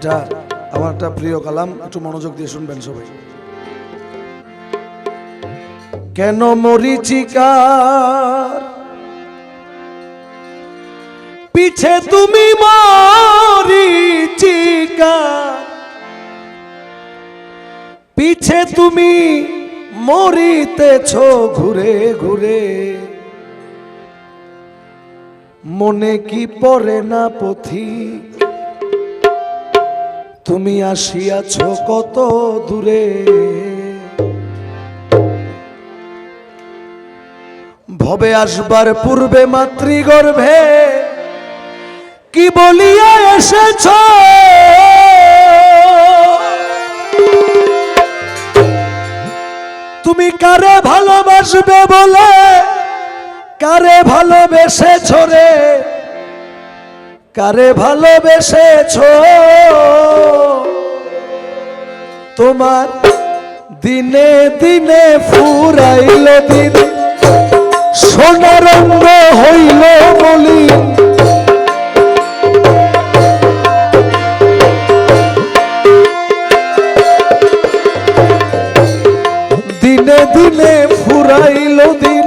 এটা আমার একটা প্রিয় কালাম। একটু মনোযোগ দিয়ে শুনবেন সবাই। কেন মরিচিকার পিছে তুমি মরিচিকার পিছে তুমি মরিতেছ ঘুরে ঘুরে। মনে কি পড়ে না পথিক? তুমি আসিয়াছ কত দূরে। ভবে আসবার পূর্বে মাতৃগর্ভে কি বলিয়া এসেছ? তুমি কারে ভালোবাসবে বলে, কারে ভালোবেসেছ রে? কারে ভালোবেসেছ? তোমার দিনে দিনে ফুরাইল দিন সোনারঙ্গ হইল বলি দিনে দিনে ফুরাইল দিন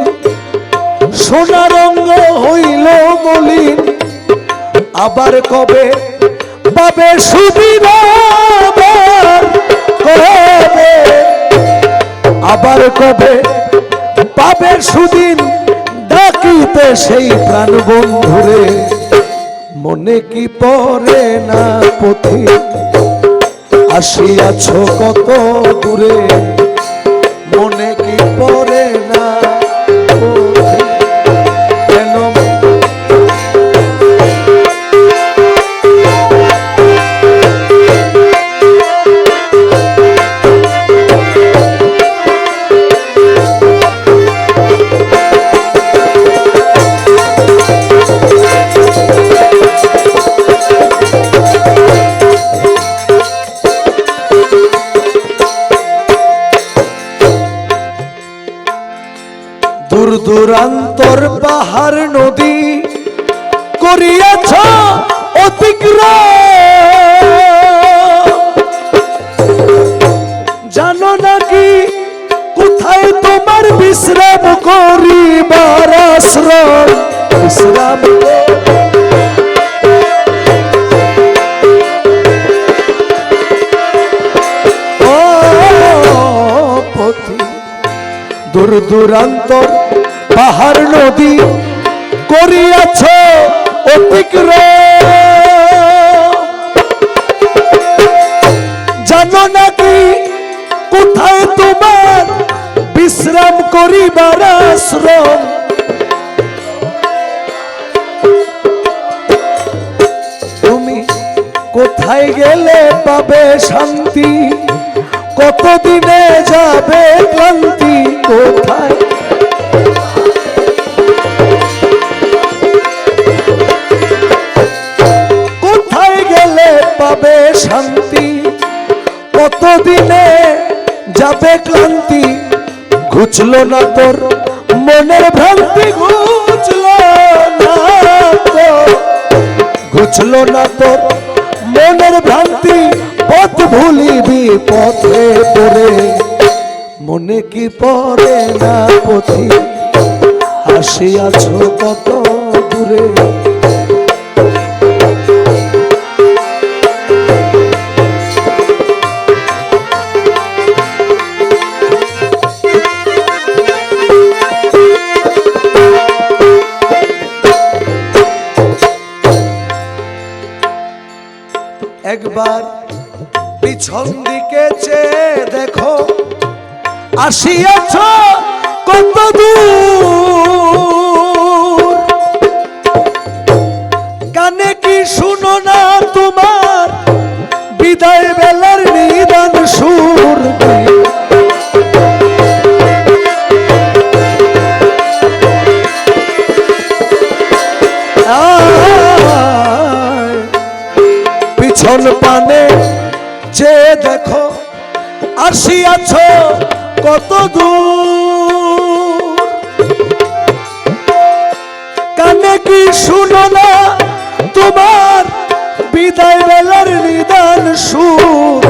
সোনারঙ্গ হইল মলিন। আবার কবে? পাবে সুবিধা কবে? আবার কবে? পাবে সুদিন ডাকিতে সেই প্রাণ বন্ধুরে মনে কি পড়ে না পথি আসিয়াছ কত দূরে? দূরান্তর পাহাড় নদী করিয়াছ অতিক্রম। জানো নাকি কোথায় তোমার বিশ্রাম করিবার আশ্রম বিশ্রাম দূর দূরান্তর পাহাড় নদী করিয়াছ অতিক্রম। জানো নাকি কোথায় তোমার বিশ্রাম করিবার আশ্রম? তুমি কোথায় গেলে পাবে শান্তি? কতদিনে যাবে ক্লান্তি? কোথায় কতদিনে যাবে ক্লান্তি? ঘুচলো না তোর মনের ভ্রান্তি, ঘুচলো না ঘুচলো না তোর মনের ভ্রান্তি, পথ ভুলিবি, পথে পড়ে। মনে কি পড়ে না পথি? আসিয়াছ কত দূরে? একবার পিছন দিকে চেয়ে দেখো, আসিয়াছ কত দূর। কানে কি শুনো না তোমার? বিদায় বেলার নিদান সুর। পিছন পানে যে দেখো আসিয়াছ কত দূর। কানে কি শুনো না তোমার বিদায় বেলার নিদান সুর?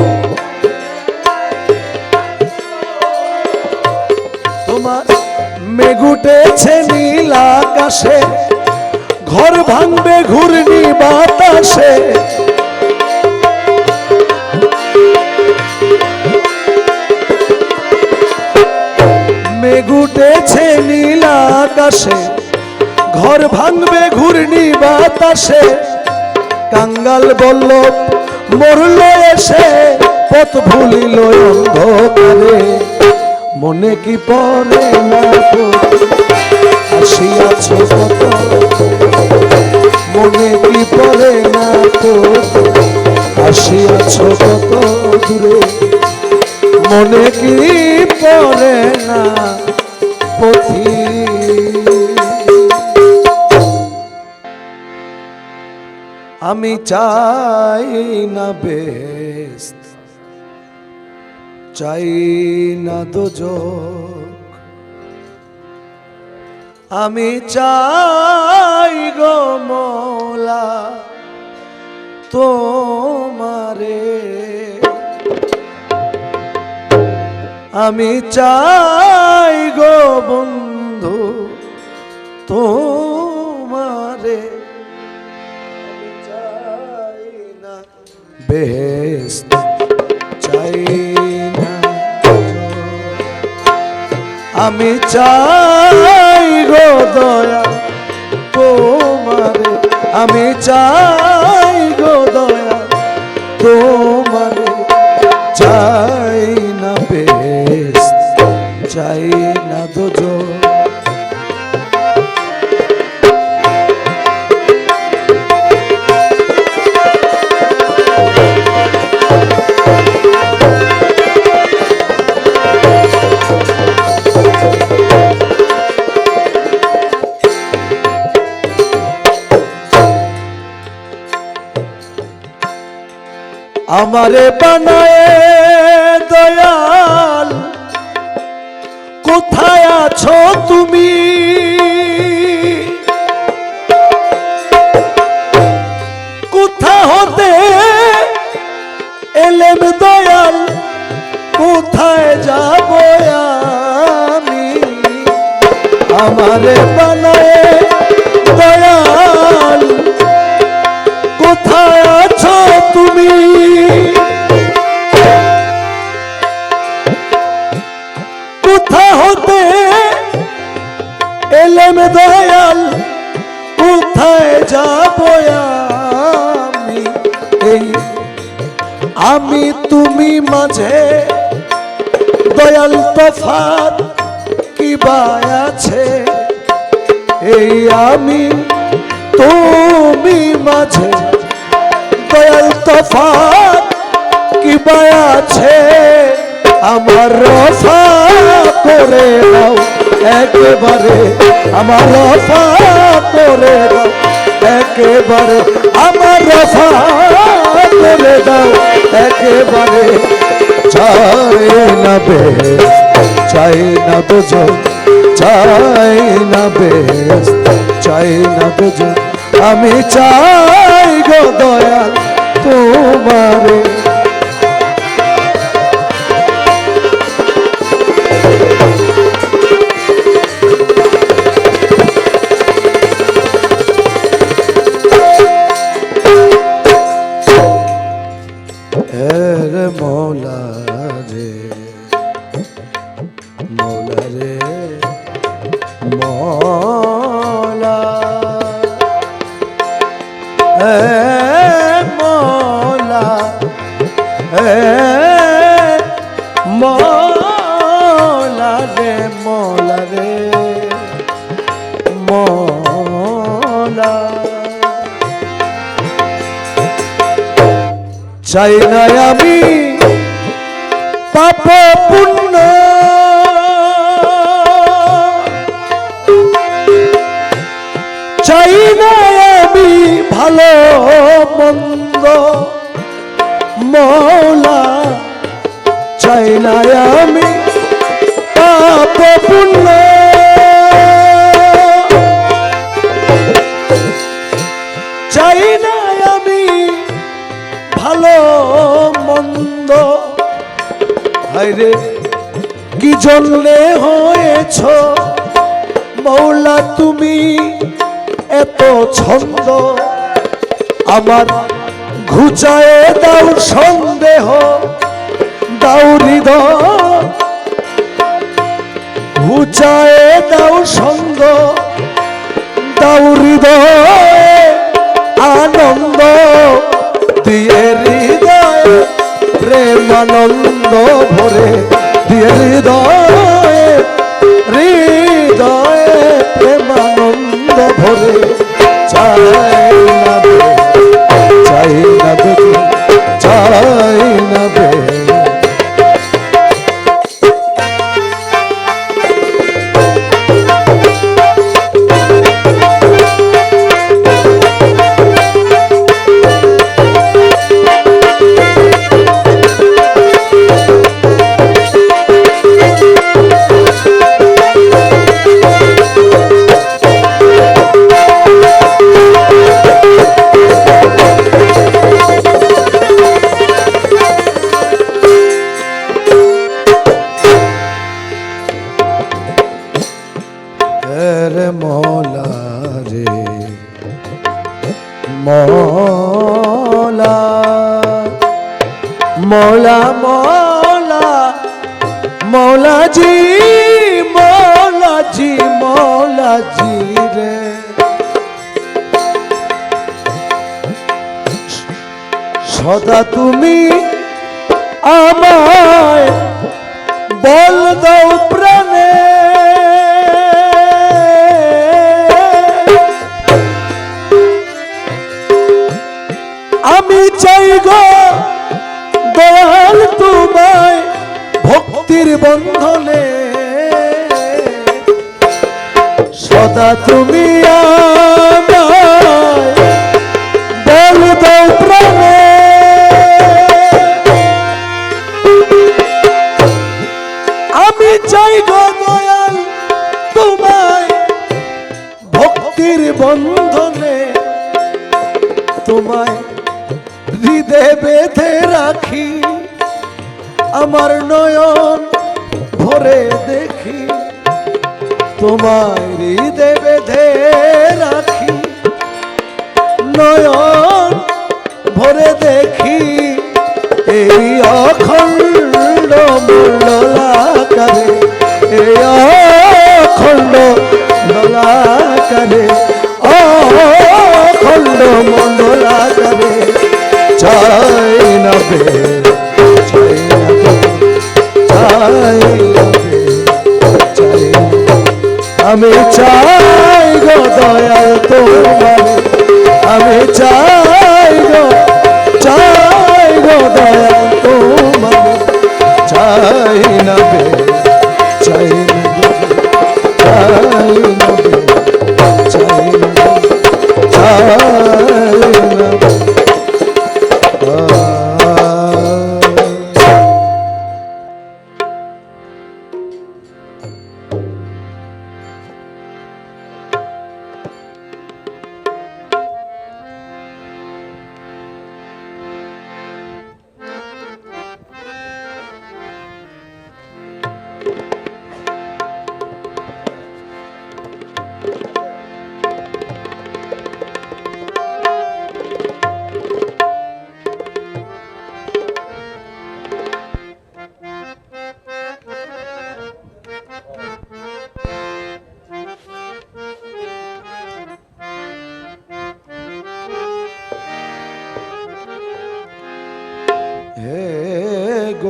তোমার মেঘুটেছে নীল আকাশে, ঘর ভাঙবে ঘূর্ণি বাতাসে। মেঘুটেছে নীল আকাশে, ঘর ভাঙবে ঘূর্ণি বাতাসে। কাঙ্গাল বলল মরল এসে, পথ ভুলিল অন্ধকারে। মনে কি পড়ে না আসিয়াছ কত মনে কি পড়ে না তো? আসিয়াছ কত দূরে। মনে কি পড়ে না পথি। আমি চাই না বেস্ত চাই না দোজক। আমি চাই গো মোলা তোমারে। আমি চাই গো বন্ধু তোমারে। চাই না বেহেস্ত চাই আমি চাই গো দয়া তোমারে। আমি চাই গো দয়া তোমারে। আমারে বানায় দয়াল। কোথায় আছো মাঝে দয়াল তফাত কি আছে? আমার রফা করে দাও একেবারে। আমার রফা করে দাও একেবারে। আমার রফা করে দাও একেবারে। চাই না বেশ, চাই না দুজন চাই না বেশ, চাই না দুজন আমি চাই গো দয়াল তোমারে। মৌলা রে। চাই না আমি পাপ পুণ্য চাই না আমি ভালো মন্দ। কি জন্যে হয়েছ, মৌলা তুমি এত ছন্দ। আমার ঘুচায়ে দাও সন্দেহ, দাও হৃদয়। ঘুচায়ে দাও সন্দ, দাও হৃদয় আনন্দ। দিয়ে হৃদয় প্রেমানন্দ ভরে দিয়ে হৃদয় হৃদয়ে প্রেমানন্দ ভরে চাই মৌলা মৌলা মৌলা জি মৌলা জি মৌলা জি রে। সদা তুমি আমায় বল দাও প্রাণে। আমি চাই গো দয়াল তোমায় ভক্তির বন্ধনে। সদা তুমি বল দাও প্রাণে। আমি চাই দয়াল তোমায় ভক্তির বন্ধনে। তোমায় হৃদে বেঁধে রাখি, আমার নয়ন ভরে দেখি তোমার হৃদে বেঁধে রাখি, নয়ন ভরে দেখি, এই অখণ্ড মণ্ডলাকারে এই অখণ্ড দলাকারে অখণ্ড মণ্ডলাকারে চাই না বে চাই না আমি চাই গো দয়াল তোমার আমি চাই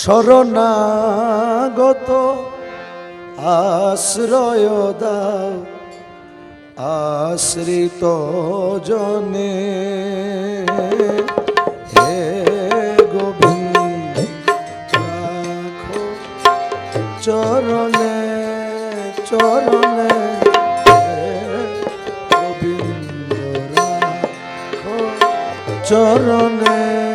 শরণাগত আশ্রয় দাও আশ্রিত জনে। হে গোবিন্দ চরণে চরণে। গোবিন্দ রাখো চরণে।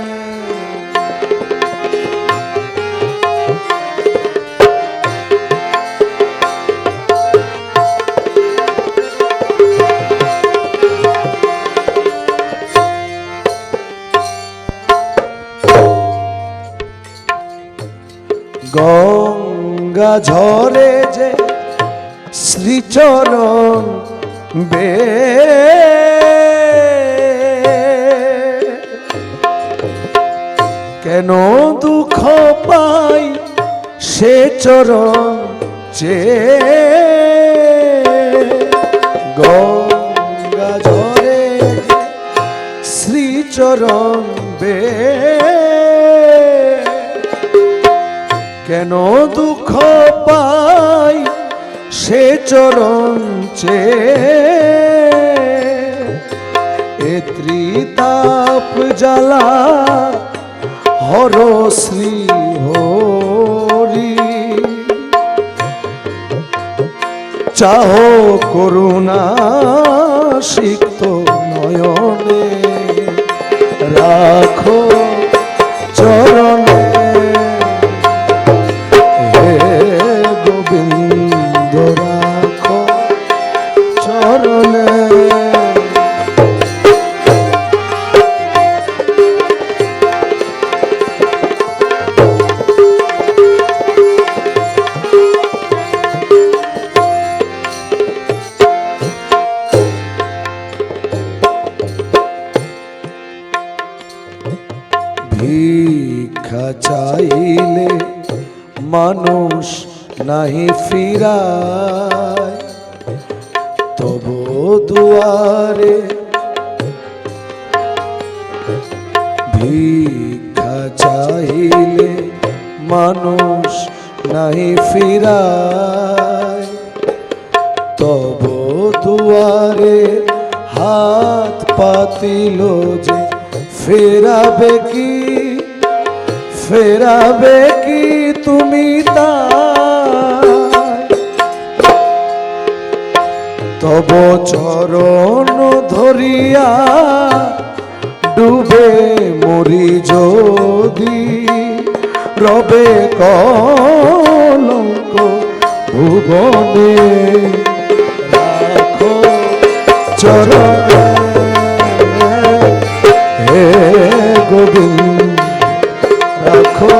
গঙ্গা ঝরে যে শ্রীচরণ বে। কেন দুঃখ পাই সে চরণ চে গঙ্গা ঝরে শ্রীচরণ বে। কেন দুঃখ পাই সে চরণ এ ত্রিতাপ জ্বালা হর শ্রী হরি চাহ করুণা সিক্ত নয়নে। রাখো পাতিল যে ফেরাবে কি? ফেরাবে কি তুমি তাই? তব চরণ ধরিয়া ডুবে মরি যদি রবে কলঙ্ক ভুবনে। রাখো চরণে গোবিন্দ, রাখো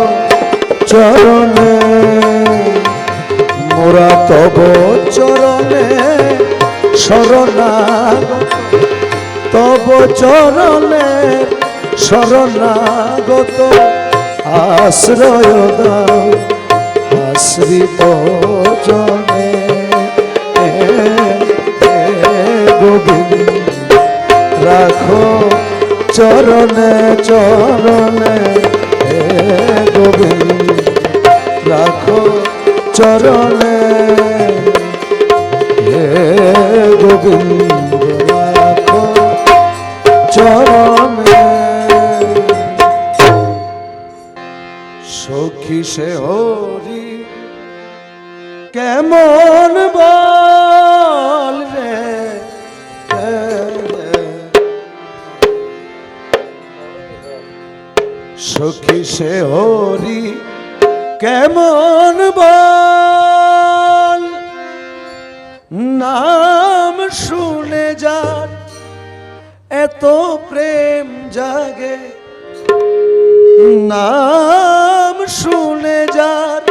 চরণে। মোরা তব চরণে শরণাগত তব চরণে শরণাগত আশ্রয় দাও, আশ্রিত জনে। গোবিন্দ, রাখো চরণে চরণে গোবিন্দ রাখো চরণে গোবিন্দ। সে হরি কেমন বল? নাম শুনে যার এত প্রেম জাগে। নাম শুনে যার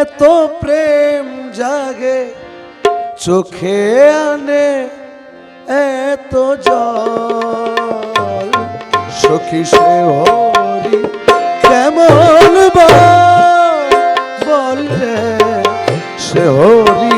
এত প্রেম জাগে। চোখে আনে এত জল। সখী সে হরি কেমন বল বল রে সে হরি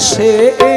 আসে।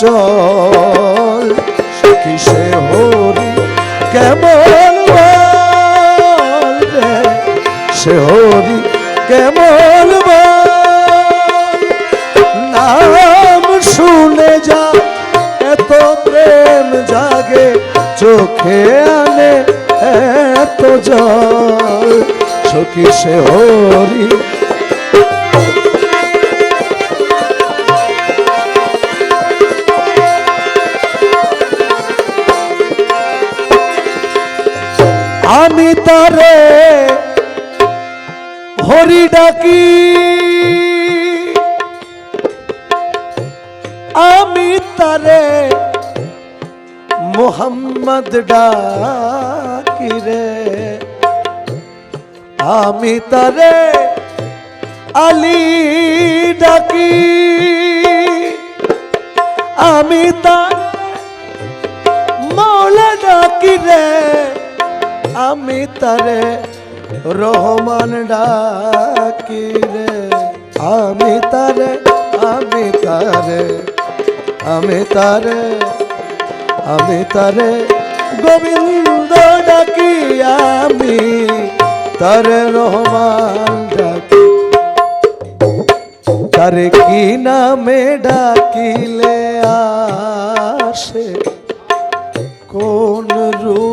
চঞ্চল কিসে হরি? কেমন রে? সে হরি কেমন নাম শুনে যা, এত প্রেম জাগে, চোখে আনে এত জল। সখী সে হরি তারে হরি ডাকি। আমি তারে মোহাম্মদ ডাকি রে। আমি তারে আলী ডাকি। আমি তার মৌলা ডাকি রে। আমি তারে রহমান ডাকি রে। আমি তারে আমি তারে আমি তারে আমি তারে গোবিন্দ ডাকি, আমি তারে রহমান ডাকি। তারে কি নামে ডাকিলে আসে? কোন রূপ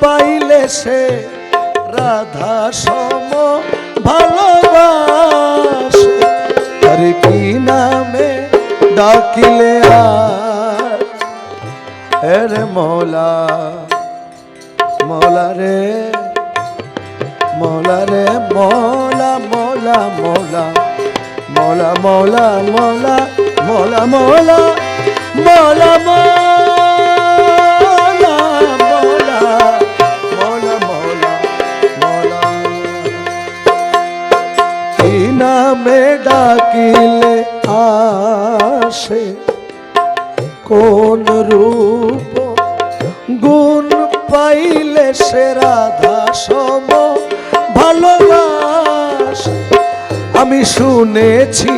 পাইলে সে রাধা সম ভালোবাসে। আরে কি নামে ডাকিলে আর? মৌলা মৌলা রে মৌলা রে, মৌলা মৌলা মৌলা মৌলা মৌলা মৌলা মৌলা মৌলা মৌলা মৌলা। নামে ডাকিলে আসে কোন রূপ? গুণ পাইলে সে রাধা সম ভালোবাসে। আমি শুনেছি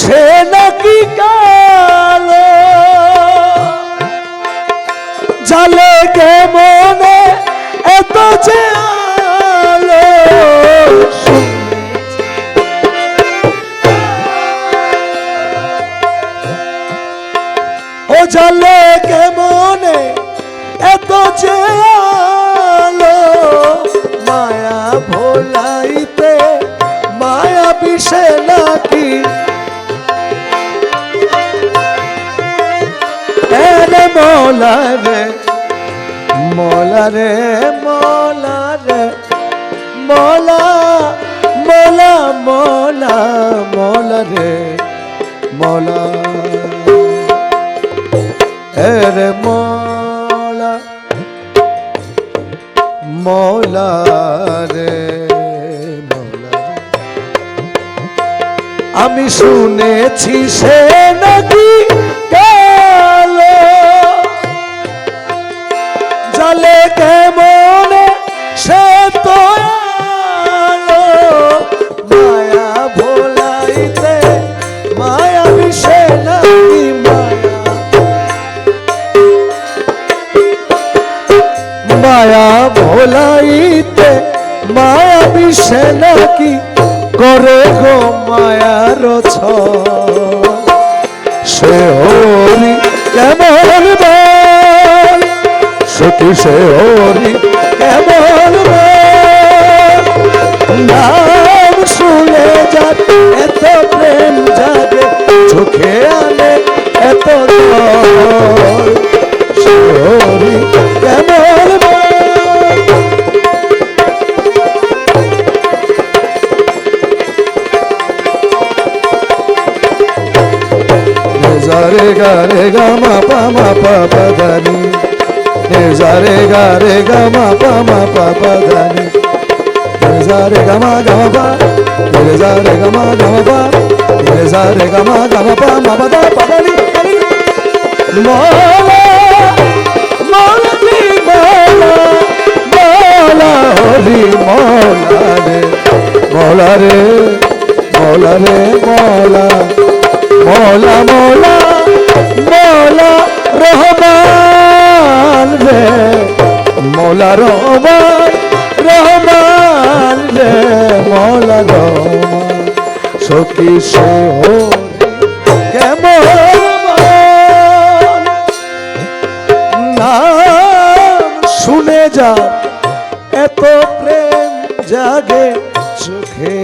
সে নাকি কালো। জালে কে মনে এত যে আলো? জালে কে মনে এত যে আলো মায়া ভোলাইতে, মায়া বিষে নাকি? এরে মৌলা রে মৌলা রে মৌলা রে মৌলা মৌলা মৌলা মৌলা রে মৌলা। এরে মৌলা রে মৌলা। আমি শুনেছি সে নাকি মায়া ভোলাইতে, মায়া বিষে নাকি করে গো মায়ার ছ সে কেমন সতী সে কেমন নাম শুনে যাক এত প্রেম জাগে, চোখে আনে এত সরি কেমন রে গা রে গা মা পা মা পা পা ধা নি রে রে গা রে গা মা পা মা পা পা ধা নি রে রে গা মা গা মা পা রে রে গা মা গা মা পা রে রে গা মা গা মা পা মা পা ধা পা ধা নি ধা নি। মৌলা মৌলা রে মৌলা মৌলা হরি মৌলা রে মৌলা রে মৌলা রে মৌলা মৌলা মৌলা। মৌলা রহমান রে, মৌলা রহমান রহমান রে, মৌলা রহমান। সখী সে কেমন নাম শুনে যা, এত প্রেম জাগে চোখে